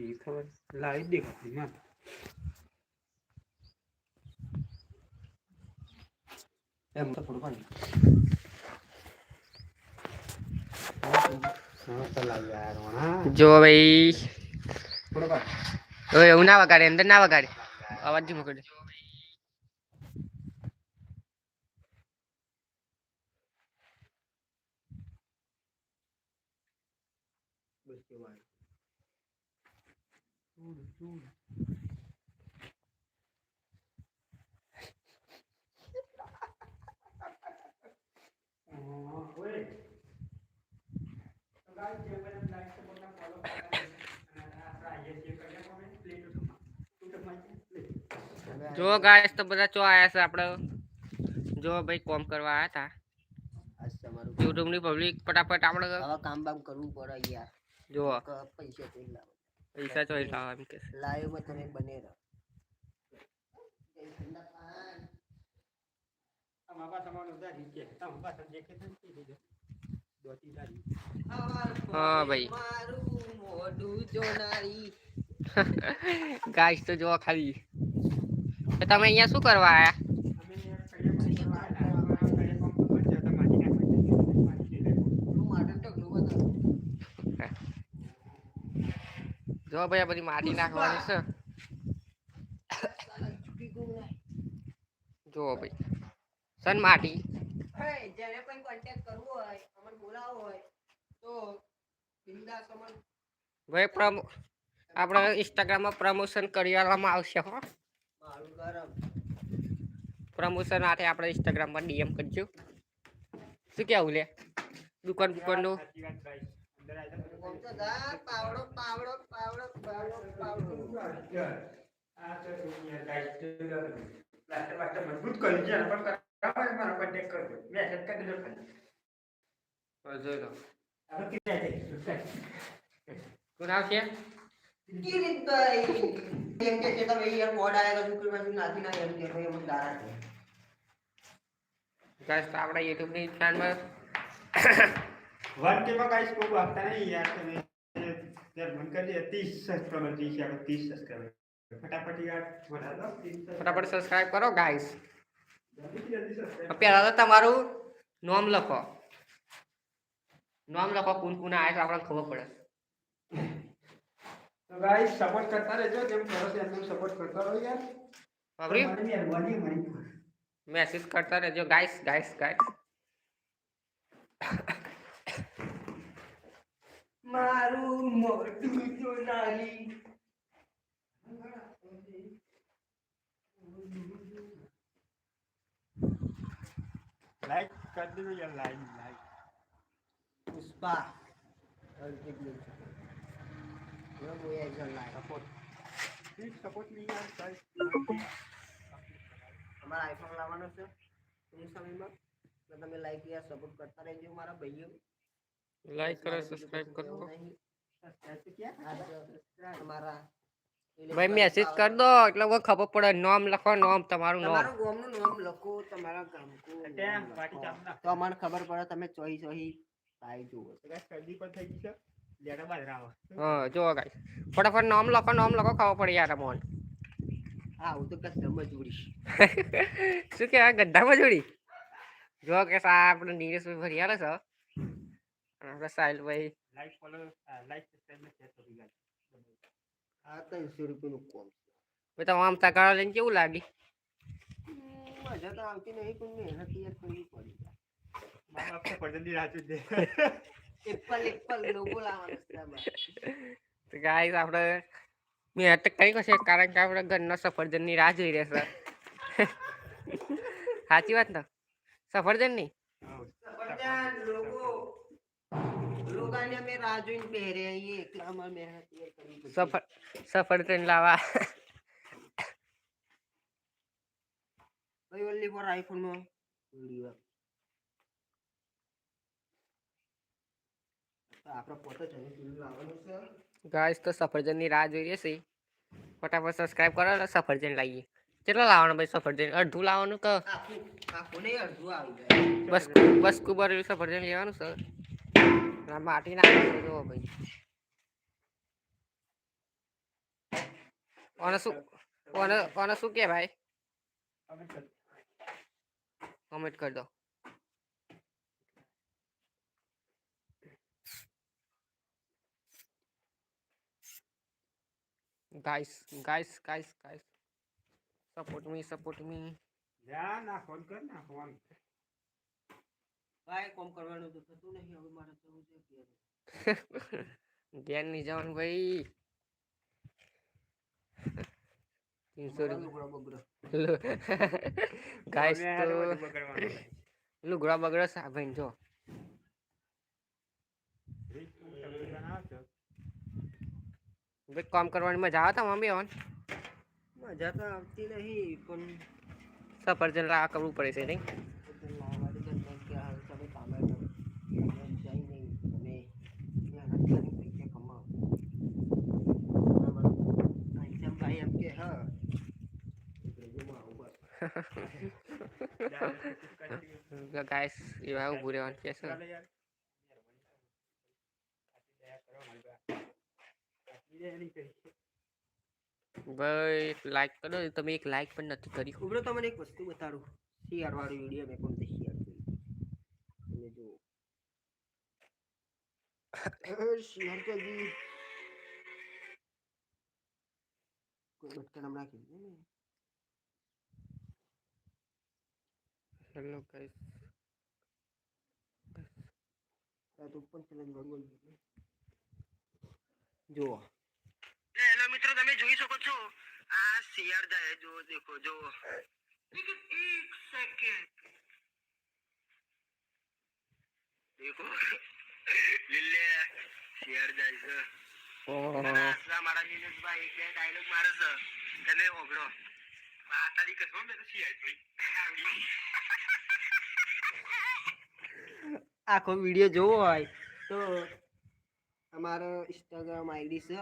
એ ખબર લાવી દેખાતી માં એમ તો થોડું પાણી હા તો લાવી યાર વણા જો ભાઈ હવે એવું ના વગાડે અંદર ના વગાડે અવાજ ધીમો કરી દે. બસ કેવાય જો ગાઈસ તો બધા ચો આયા છે આપણે જો ભાઈ કોમ કરવા આયા હતા આજ તમારું યુટ્યુબની પબ્લિક ફટાફટ આપણે આવા કામ બામ કરવું પડે યાર. જો ક- પૈસા તો લાવો. પૈસા ચોઈ લાવવા એમ કે છે. લાઈવમાં તમે બને રહો જય ઠંડા પાન. અમારા તમારું દાદી કે તમારા પાસે દેખે તો નથી દીધો દોતી દાદી હા ભાઈ. મારું મોઢું જોનારી ગાઈસ તો જો ખાલી તો તમે અહીંયા શું કરવા આયા અમે કડિયા કોમ કરવા આવ્યા હતા, અમારા કડિયા કોમ તો બંધ છે, તો માટી નાખવા જાય. માટી લઈ લો. નું માટન ટકનું બતાવો. જો ભાઈ આ બધી માટી નાખવાની છે. જો ભાઈ સન માટી જેને પણ કોન્ટેક્ટ કરવો હોય અમને બોલાવવો હોય તો બિંદાસ અમને ભાઈ પ્રમો આપણે ઇન્સ્ટાગ્રામમાં પ્રમોશન કરી આપવામાં આવશે હો. પ્રમોશન માટે આપણે ઇન્સ્ટાગ્રામ પર ડીએમ કરજો. શું કેવું લે? દુકાન દુકાનનું પાવડો પાવડો પાવડો પાવડો પાવડો આ તો દુનિયા ગાઈસ તો પ્લાસ્ટર પ્લાસ્ટર મજબૂત કરી છે પણ કરાવો મારો કોન્ટેક્ટ કરજો મેસેજ કરી દેજો ખાલી જોઈ લો આપણે કેટલા છે કોણ આવશે કિરીટભાઈ એમ કે છે તમે યાર કોડ આયા તો શુક્રવાર નાખી ના એમ કે ભાઈ અમને દારા છે ગાઈસ તો આપણા યુટ્યુબની માં ગાઈસ કોઈ આપતા નહીં યાર તમે યાર મન કરી દે 30 સબસ્ક્રાઇબરથી છે આપણે 30 સબસ્ક્રાઇબર ફટાફટ યાર વધાર. દો 30 ફટાફટ સબસ્ક્રાઇબ કરો ગાઈસ જલ્દી જલ્દી સબસ્ક્રાઇબ પહેલા તો તમારું નામ લખો. નામ લખો કોણ કોણ આવે તો આપણને ખબર પડે. તો ગાઈસ સપોર્ટ કરતા રહેજો જેમ કરો છો એમ સપોર્ટ કરતા રહો યાર. બાબરી મેસેજ કરતા રહેજો ગાઈસ ગાઈસ ગાઈસ મારું મોઢું જોનારી લાઈક કરી દેજો યાર લાઈક લાઈક પુષ્પા અર્જિતનું yo voy a ir online support please support me યાર ગાઈસ અમારા આઈફોન લાવવાનો છે ટૂંક સમયમાં તો તમે લાઈક યા સપોર્ટ કરતા રહેજો મારા ભાઈઓ લાઈક કરો સબસ્ક્રાઇબ કરો ભાઈ મેસેજ કરી દો એટલે કોઈ ખબર પડે નામ લખો નામ તમારું નામ. તમારું ગામનું નામ લખો તમારા ગામનું. તો અમને ખબર પડે તમે ચોઈ ચોઈ ભાઈ જુઓ. ગાઈસ શરદી પણ થઈ ગઈ છે. હા જો ગાઈસ ફટાફટ નામ લખો નામ લખો ખબર પડે યાર મોન હા હું તો કસ્ટમ જ ઉડીશ શું કહેવાય ગઢામાં જોડી? જો કે સા આપણે નીરેશભાઈ ભરિયાલે છે. અને આપણે સાહિલભાઈ લાઈક ફોલો લાઈક સબસ્ક્રાઇબ ને શેર કરી ગાઈસ આ ત્રણસો રૂપિયાનું કોમ ભાઈ તમે આમ તગાળા લઈને કેવું લાગી? મજા તો આવતી નહીં પણ મહેનત યાર કરવી પડી મા બાપ તો પડદની રાહ જોઈ દે. એપલ એપલ લોગો લાવવાનો છે. તો ગાઈસ આપણે મહેનત તો કરી કશે કારણ કે આપણે ઘરના સફરજનની રાહ જોઈ રહેશે સાચી વાત ને? સફરજનની સફરજન લોગો લોગાને અમે રાહ જોઈને પહેરે અહીં એકલામાં મહેનત યાર કરવી સફર ટ્રેન લાવા. ભાઈ ઓનલી ફોર વીડિયો આપણે પોતે લાવવાનું છે. ગાઈસ તો સફરજનની રાહ જોઈ છે ફટાફટ સબસ્ક્રાઇબ કરો સફરજન લાવીએ. કેટલા લાવવાનું ભાઈ સફરજન? અડધું લાવવાનું કે બસ બસ કુબર સફરજન લેવાનું છે. આ માટી નાખવાનું છે જુઓ ભાઈ ઓને શું ઓને ઓને શું કે ભાઈ અમે કર- કમેન્ટ કરી દો guys guys guys guys support me support me જા ના ફોન કર ના ફોન ભાઈ કોમ કરવાનું તો થતું નહીં હવે મારે જવું છે ઘેર. ધ્યાન નહીં જવાનું ભાઈ તીનસો. ગાઈસ તો. લુગડા બગડે જો કામ કરવાની મજા આવતા મમ્મી ઓન મજા તો આવતી નહીં પણ સફરજન લા કરવું પડે છે નહીં બધા લાવવાની ગંદા કે હાલ તમે કામે કરો. તમે જાય નહીં તમે મહેનત કરી પૈસા કમાઓ બરાબર ઘનશ્યામભાઈ એમ કે હા રેડિયોમાં આવું બસ. જા, કરી ગાઈસ એવા ઉભું રહેવાનું કે છે ચાલો યાર. દયા કરો મારી પાસે. આટલી દયા નહીં કરી. ભાઈ લાઈક કરો તમે એક લાઈક પણ નથી કરી. ઉભરો તમને એક વસ્તુ બતાડું. શિયાળ વાળું વીડિયો મેં કોણ શિયાળ કર્યું તમે જુઓ. અ, શિયાળ તો હજી કોઈ બટકા નામ રાખી દીધું ને. હેલો ગાઈસ આ તો પણ ચેલેન્જ ભગવાન જુઓ હેલો મિત્રો તમે જોઈ શકો છો આ શિયાળ જાય જો દેખો જો એક સેકન્ડ દેખો લીલે શિયાળ જાય છે ઓહો મારા નીલેશભાઈ એક બે ડાયલોગ મારે છે તને ઓગળો આ તારી કસમ મેં તો શિયાળ જોઈ આખો વીડિયો જોવો હોય તો અમારો ઇન્સ્ટાગ્રામ આઈડી છે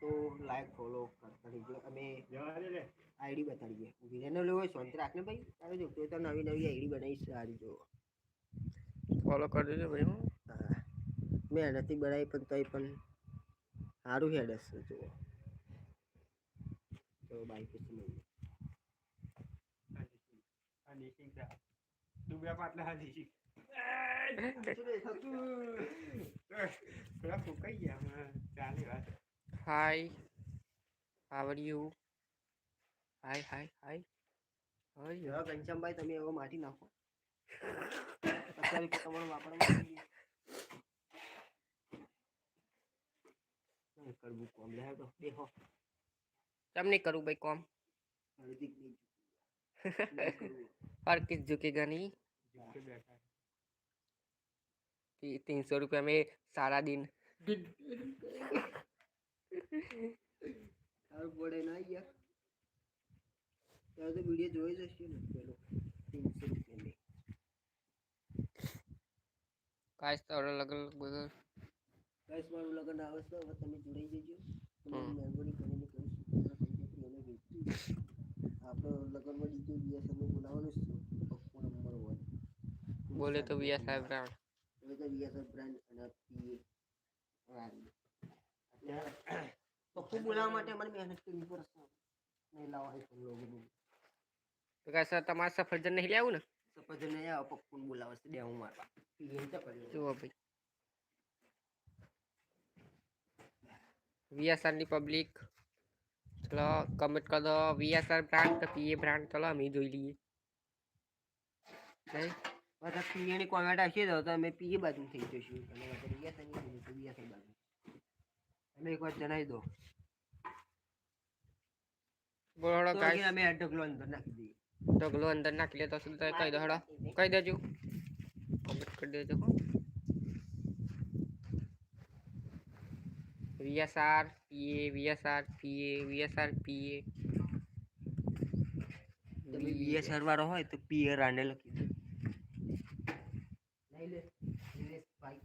તો લાઈક ફોલો કરતા રહીજો અમે. આઈડી બતાડીએ. વિડીયોનો લેવો હોય શાંતિ રાખને ભાઈ? તારે જો તો નવી નવી આઈડી બનાવી સારી જો ફોલો કરી દેજો ભાઈ હું. હા. મેં નથી બનાવી પણ તોય પણ સારું હેડ હશે જુઓ. તો બાઈક પછી ચા. ડૂબ્યા પાટલા આ Hi. How are you? Hi, hi, hi. Hi. Yo, Kanchanbhai તમે એવો માટી નાખો. કરવું કોમ લે તમને કરું ભાઈ કોમ હરદીક નહીં હરકિત ઝુકેગા બેઠા ती- तीन सौ रुपया में सारा दिन સારું પડે ના યાર ત્યારે તો વિડીયો જોઈ જશે ને પેલો તીનસો રૂપિયા મેં काश तो और अलग अलग बगल ગાઈસ મારું લગન આવે છે હવે તમે જોડાઈ જજો હમ. તમારી મહેરબાની કરીને કહું છું તમારા પૈસાથી અમે વેચીશું આપણો લગનમાં ડીજે બીએસ અમે બોલાવવાનું જ છે પપ્પુ નંબર વન बोले વિયાસર બ્રાન્ડ અને પીએ એટલે પક્ષી માટે અમારે મહેનત કરવી પડશે મહિલાઓ હોય તો લોકો તો કાંઈ સર સફરજન નહીં લેવું ને? સફરજન નહીં આવો પપ્પુને બોલાવે છે દેવું મારવા. પીએ સફરજન જુઓ ભાઈ. પબ્લિક ચલો કમેન્ટ કરો. દો વીએસઆર બ્રાન્ડ તો પીએ બ્રાન્ડ ચલો અમે જોઈ લઈએ. નહીં? બધા પીએની કોમેન્ટ આવશે તો અમે પીએ બાજુ થઈ જઈશું અને અને બીએસ બાજુ તમે એકવાર જણાવી દો. બોલો ગાઈસ. અમે ઢગલો અંદર નાખી દઈએ. ઢગલો અંદર નાખી લે તો શું થાય? કહી દો હડો. કહી દેજો. કમેન્ટ કરી દેજો. વીએસઆર પીએ વીએસઆર પીએ વીએસઆર પીએ તમે બીએસઆર વાળો હોય તો પીએ રાંડે લખી દો. લઈ લે નિલેશભાઈ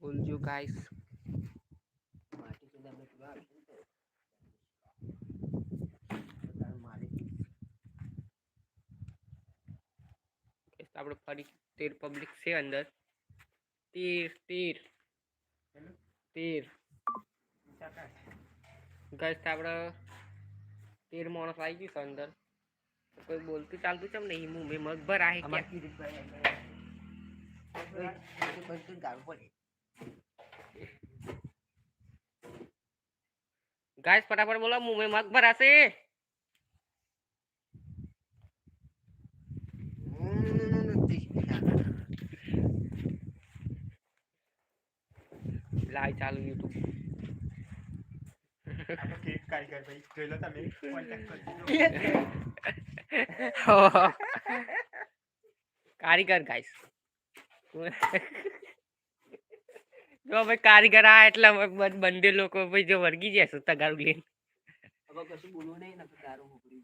બોલજો ગાઈસ માટી તો તમને પીવા આવશે ને તો. તો તારું માલિક આપણે ફરી તેર પબ્લિક છે અંદર તેર તેર હેલો? તેર ચાકા. ગાઈસ આપણે તેર માણસ આવી ગયું છે અંદર તો કોઈ બોલતું ચાલતું ચમ નહીં મું મેં મગ ભરા હે અમાર કે કિરીટભાઈ અમે કોઈ બધું બધું ગાળવું પડે ગાઈસ ફટાફટ બોલો મું મેં મગ ભરાશે લાઈ ચાલુ યુટ્યુબ આપણે કેક કારીગર ભાઈ જોઈ લો તમે કોન્ટેક્ટ કરી દીધો કારીગર ગાઈસ જો ભાઈ કારીગર આ એટલે અમે બધ- બંને લોકો ભાઈ જો વર્ગી જશે તગારું લઈને? હવે કશું બોલવું નહીં ને મોકલી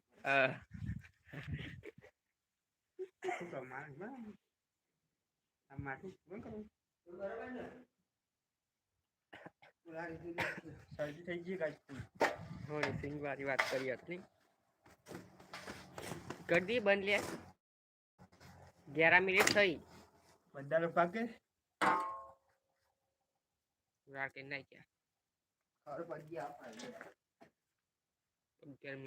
થઈ ગઈ વાત કરી હતી કરી દી બંધ લે. ગ્યારા મિનિટ થઈ. બધા લોકો રાખે આપણને. અગિયાર મિનિટ.